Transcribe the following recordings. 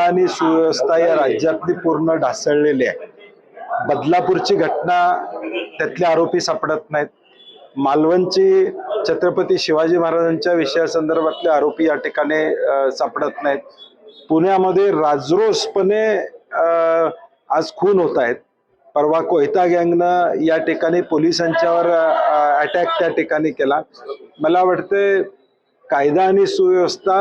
आणि सुव्यवस्था या राज्यातली पूर्ण ढासळलेली आहे. बदलापूरची घटना त्यातले आरोपी सापडत नाहीत. मालवणची छत्रपती शिवाजी महाराजांच्या विषयासंदर्भातले आरोपी या ठिकाणी सापडत नाहीत. पुण्यामध्ये राजरोसपणे आज खून होत आहेत. परवा कोयता गँगनं या ठिकाणी पोलिसांच्यावर अटॅक त्या ठिकाणी केला. मला वाटतं कायदा आणि सुव्यवस्था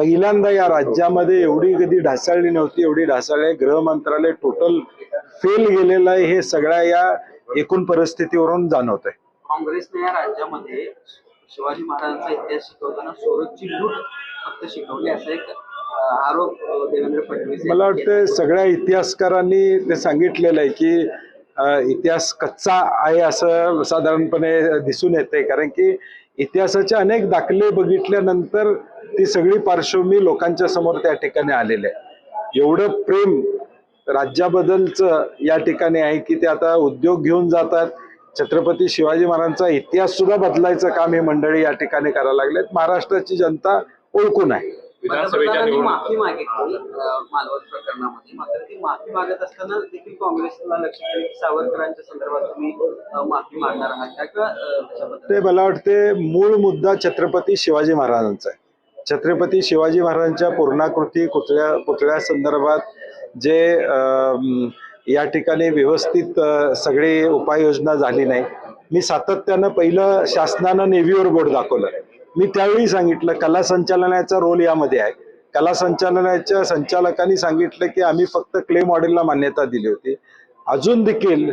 पहिल्यांदा या राज्यामध्ये एवढी कधी ढासळली नव्हती एवढी ढासळली. गृह मंत्रालय टोटल फेल गेलेलं आहे हे सगळ्या या एकूण परिस्थितीवरून जाणवत आहे काँग्रेसने या राज्यामध्ये शिवाजी महाराजांचा इतिहास शिकवताना सोरतची लूट फक्त शिकवली असा एक आरोप देवेंद्र फडणवीस मला. वाटतं सगळ्या इतिहासकारांनी ते सांगितलेलं आहे की इतिहास कच्चा आहे असं साधारणपणे दिसून येते कारण की इतिहासाचे अनेक दाखले बघितल्यानंतर ती सगळी पार्श्वभूमी लोकांच्या समोर त्या ठिकाणी आलेली आहे. एवढं प्रेम राज्याबद्दलचं या ठिकाणी आहे की ते आता उद्योग घेऊन जातात. छत्रपती शिवाजी महाराजांचा इतिहास सुद्धा बदलायचं काम हे मंडळी या ठिकाणी करायला लागलेत. महाराष्ट्राची जनता ओळखून आहे. विधानसभेच्या माफी मागितली मालवण प्रकरणामध्ये. मात्र ती माफी मागत असताना देखील काँग्रेसला लक्ष सावरकरांच्या संदर्भात तुम्ही माफी मागणार आहात का? ते मला वाटते मूळ मुद्दा छत्रपती शिवाजी महाराजांचा आहे. छत्रपती शिवाजी महाराजांच्या पूर्णाकृती पुतळ्या पुतळ्या संदर्भात जे या ठिकाणी व्यवस्थित सगळी उपाययोजना झाली नाही. मी सातत्यानं पहिलं शासनानं नेव्हीवर बोर्ड दाखवलं. मी त्यावेळी सांगितलं कला संचालनाचा रोल यामध्ये आहे. कला संचालनाच्या संचालकांनी सांगितलं की आम्ही फक्त क्ले मॉडेलला मान्यता दिली होती. अजून देखील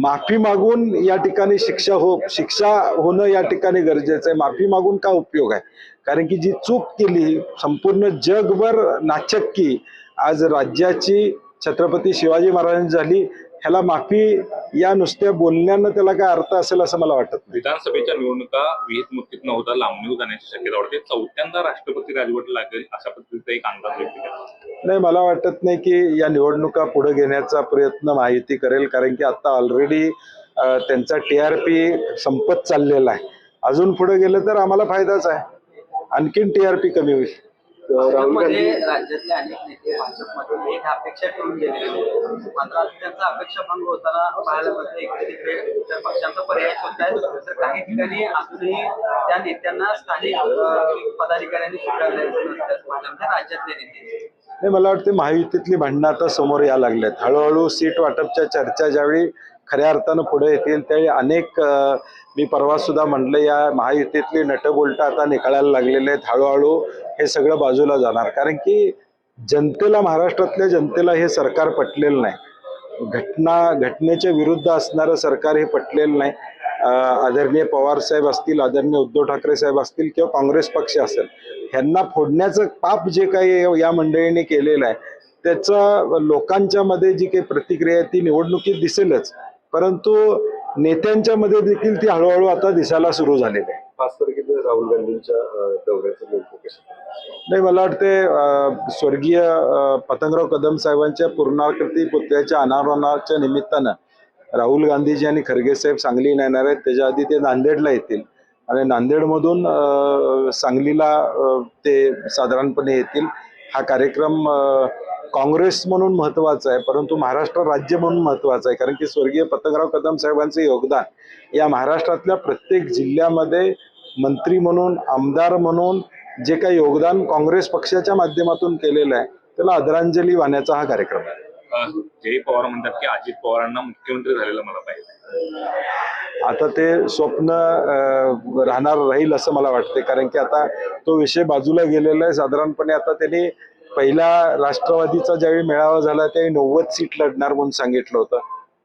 माफी मागून या ठिकाणी शिक्षा हो शिक्षा होणं या ठिकाणी गरजेचं आहे. माफी मागून का उपयोग आहे? कारण की जी चूक केली संपूर्ण जगभर नाचक्की आज राज्याची छत्रपती शिवाजी महाराजांनी झाली ह्याला माफी या नुसत्या बोलण्यानं त्याला काय अर्थ असेल असं मला वाटत नाही. विधानसभेच्या निवडणुका विहित मुक्तीत न होता लांबणीवर जाण्याची शक्यता वाटते चौथ्यांदा राष्ट्रपती राजवट लागेल अशा पद्धतीचा एक अंदाज व्यक्त केला. नाही मला वाटत नाही की या निवडणुका पुढे घेण्याचा प्रयत्न महायुती करेल कारण की आता ऑलरेडी त्यांचा टी आर पी संपत चाललेला आहे. अजून पुढे गेलं तर आम्हाला फायदाच आहे. आणखीन टी आर पी कमी होईल. भाजपमध्ये राज्यातले अनेक नेते भाजपमध्ये एक अपेक्षा ठेवून गेलेले होते. मात्र आता त्यांचा अपेक्षा भंग होताना पाहायला मिळतं एक तिकडे इतर पक्षांचा पर्याय होत आहे तर काही ठिकाणी अजूनही त्या नेत्यांना स्थानिक पदाधिकाऱ्यांनी राज्यातले नेते नाही मला वाटते महायुतीतली भांडणं आता समोर या लागल्यात हळूहळू सीट वाटपच्या चर्चा ज्यावेळी खऱ्या अर्थानं पुढे येतील. त्यावेळी अनेक मी परवा सुद्धा म्हटलं या महायुतीतली नटबोल्ट आता निकाळायला लागलेले आहेत हळूहळू हे सगळं बाजूला जाणार. कारण की जनतेला महाराष्ट्रातल्या जनतेला हे सरकार पटलेलं नाही. घटना घटनेच्या विरुद्ध असणारं सरकार हे पटलेलं नाही. आदरणीय पवार साहेब असतील आदरणीय उद्धव ठाकरे साहेब असतील किंवा काँग्रेस पक्ष असेल ह्यांना फोडण्याचं पाप जे काही या मंडळीने केलेलं आहे त्याचा लोकांच्या मध्ये जी काही प्रतिक्रिया आहे ती निवडणुकीत दिसेलच. परंतु नेत्यांच्या मध्ये देखील ती हळूहळू आता दिसायला सुरू झालेली आहे. पाच तारखेला राहुल गांधींच्या दौऱ्याचं नाही मला वाटते स्वर्गीय पतंगराव कदम साहेबांच्या पूर्णाकृती पुतळ्याच्या अनावरणाच्या निमित्तानं राहुल गांधीजी आणि खरगे साहेब सांगलीला येणार आहेत. त्याच्या आधी ते नांदेडला येतील. आणि नांदेडमधून सांगलीला ते साधारणपणे येतील. हा कार्यक्रम काँग्रेस म्हणून महत्त्वाचा आहे परंतु महाराष्ट्र राज्य म्हणून महत्त्वाचा आहे कारण की स्वर्गीय पतंगराव कदम साहेबांचे योगदान या महाराष्ट्रातल्या प्रत्येक जिल्ह्यामध्ये मंत्री म्हणून आमदार म्हणून जे काही योगदान काँग्रेस पक्षाच्या माध्यमातून केलेलं आहे त्याला आदरांजली वाहण्याचा हा कार्यक्रम आहे. जय पवार म्हणतात की अजित पवारांना मुख्यमंत्री झालेलं मला पाहिजे. आता ते स्वप्न राहणार राहील असं मला वाटते कारण की आता तो विषय बाजूला गेलेला आहे साधारणपणे आता त्यांनी पहिला राष्ट्रवादीचा ज्यावेळी मेळावा झाला त्यावेळी नव्वद सीट लढणार म्हणून सांगितलं होतं.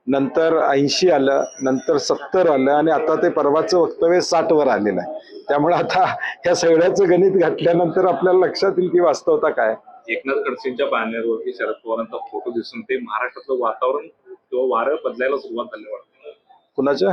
नंतर ऐंशी आलं नंतर सत्तर आलं आणि आता ते परवाचं वक्तव्य साठ वर आलेलं आहे. त्यामुळे आता ह्या सगळ्याचं गणित घातल्यानंतर आपल्याला लक्षात येईल की वास्तवता काय एकनाथ खडसेंच्या बॅनरवरती शरद पवारांचा फोटो दिसून ते महाराष्ट्रातलं वातावरण किंवा वारं बदलायला सुरुवात झाली वाटतं. कुणाच्या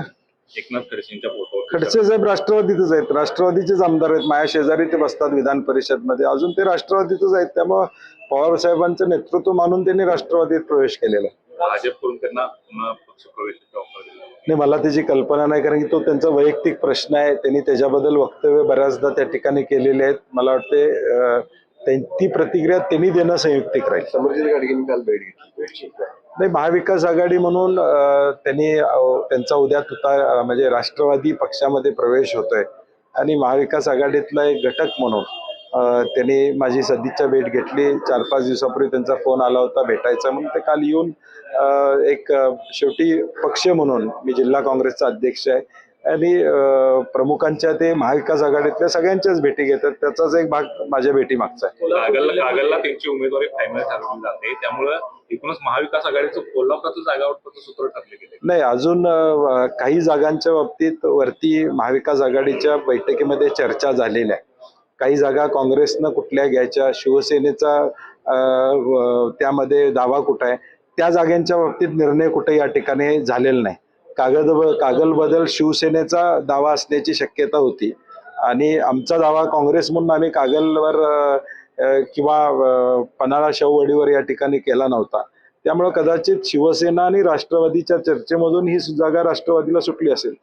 एकनाथ खडसेंच्या फोटोवर खडसे साहेब राष्ट्रवादीतच आहेत. राष्ट्रवादीचेच आमदार आहेत. माझ्या शेजारी ते बसतात विधान परिषदमध्ये. अजून ते राष्ट्रवादीतच आहेत. त्यामुळं पवार साहेबांचं नेतृत्व मानून त्यांनी राष्ट्रवादीत प्रवेश केलेला आहे. भाजप करून त्यांना पुन्हा ऑफर दिली नाही मला त्याची कल्पना नाही. कारण की तो त्यांचा वैयक्तिक प्रश्न आहे. त्यांनी त्याच्याबद्दल वक्तव्य बऱ्याचदा त्या ठिकाणी केलेले आहेत. मला वाटते अं, त्यां- ती प्रतिक्रिया त्यांनी देणं संयुक्तिक राहील. समरजित गाडगेंनी काल भेट घेतली. भेट घेतली. नाही महाविकास आघाडी म्हणून त्यांनी त्यांचा उद्या तुता म्हणजे राष्ट्रवादी पक्षामध्ये प्रवेश होतोय. आणि महाविकास आघाडीतला एक घटक म्हणून त्यांनी माझी सदिच्छा भेट घेतली. चार पाच दिवसापूर्वी त्यांचा फोन आला होता भेटायचा. म्हणून ते काल येऊन एक शेवटी पक्ष म्हणून मी जिल्हा काँग्रेसचा अध्यक्ष आहे. आणि प्रमुखांच्या ते महाविकास आघाडीतल्या सगळ्यांच्याच भेटी घेतात. त्याचाच एक भाग माझ्या भेटी मागचा आहे त्यांची उमेदवारी फायनल जाते. त्यामुळं एकूणच महाविकास आघाडीचं कोल्हापुराचं जागा सूत्र ठरले गेले नाही अजून काही जागांच्या बाबतीत वरती महाविकास आघाडीच्या बैठकीमध्ये चर्चा झालेल्या आहे. काही जागा काँग्रेसनं कुठल्या घ्यायच्या शिवसेनेचा त्यामध्ये दावा कुठं आहे त्या जागांच्या बाबतीत निर्णय कुठे या ठिकाणी झालेला नाही. कागद कागल बदल शिवसेनेचा दावा असण्याची शक्यता होती. आणि आमचा दावा काँग्रेस म्हणून आम्ही कागलवर किंवा पन्हाळा शाहूवाडीवर या ठिकाणी केला नव्हता. त्यामुळे कदाचित शिवसेना आणि राष्ट्रवादीच्या चर्चेमधून ही जागा राष्ट्रवादीला सुटली असेल.